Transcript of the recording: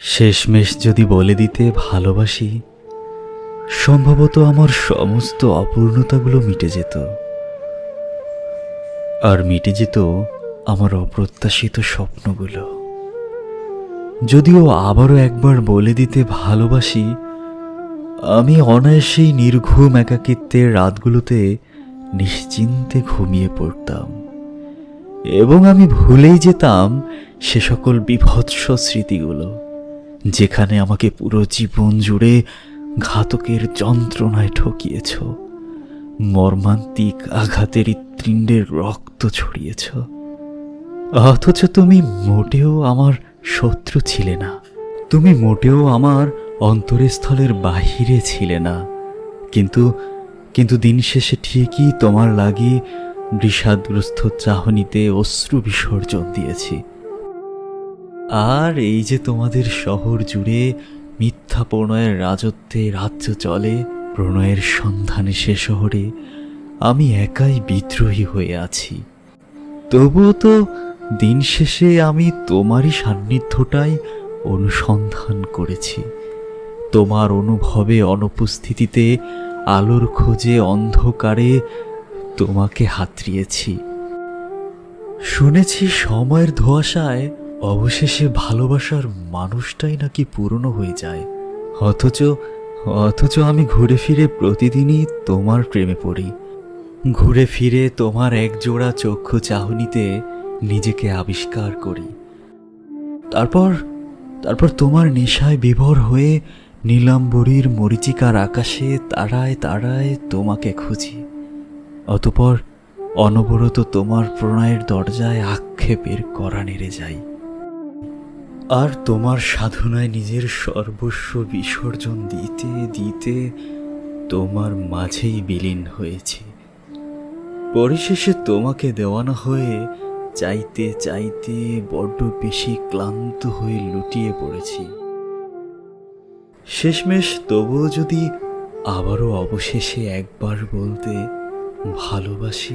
শেষমেশ যদি বলে দিতে ভালোবাসি, সম্ভবত আমার সমস্ত অপূর্ণতাগুলো মিটে যেত। আর মিটে যেত আমার অপ্রত্যাশিত স্বপ্নগুলো। যদিও আবারও একবার বলে দিতে ভালোবাসি, আমি অনায়াসেই নির্ঘুম একাকিত্বের রাতগুলোতে নিশ্চিন্তে ঘুমিয়ে পড়তাম। এবং আমি ভুলেই যেতাম সে সকল বিভৎস স্মৃতিগুলো। যেখানে আমাকে পুরো জীবন জুড়ে ঘাতকের যন্ত্রণায় ঠকিয়েছ, মর্মান্তিক আঘাতের হৃৎপিণ্ডের রক্ত ছড়িয়েছ। অথচ তুমি মোটেও আমার শত্রু ছিলে না। তুমি মোটেও আমার অন্তরস্থলের বাহিরে ছিলে না। কিন্তু কিন্তু দিন শেষে ঠিকই তোমার লাগি বিষাদগ্রস্ত চাহনিতে অশ্রু বিসর্জন দিয়েছি। আর এই যে তোমাদের শহর জুড়ে মিথ্যা প্রণয়ের রাজত্বে রাজ্য চলে, প্রণয়ের সন্ধানে সে শহরে, আমি একাই বিদ্রোহী হয়ে আছি। তবুও তো দিন শেষে আমি তোমারই সান্নিধ্যটাই অনুসন্ধান করেছি। তোমার অনুভবে অনুপস্থিতিতে আলোর খোঁজে অন্ধকারে তোমাকে হাতড়িয়েছি। শুনেছি সময়ের ধোঁয়াশায় অবশেষে ভালোবাসার মানুষটাই নাকি পুরনো হয়ে যায়। অথচ অথচ আমি ঘুরে ফিরে প্রতিদিনই তোমার প্রেমে পড়ি। ঘুরে ফিরে তোমার একজোড়া চক্ষু চাহনিতে নিজেকে আবিষ্কার করি। তারপর তারপর তোমার নেশায় বিভোর হয়ে নীলাম্বরীর মরিচিকার আকাশে তারায় তারায় তোমাকে খুঁজি। অতপর অনবরত তোমার প্রণয়ের দরজায় আক্ষেপের করা নেড়ে যাই। আর তোমার সাধনায় নিজের সর্বস্ব বিসর্জন দিতে দিতে তোমার মাঝেই বিলীন হয়েছি। পরিশেষে তোমাকে দেওয়ানো হয়ে চাইতে চাইতে বড্ড বেশি ক্লান্ত হয়ে লুটিয়ে পড়েছি। শেষমেশ তবুও যদি আবারও অবশেষে একবার বলতে ভালোবাসি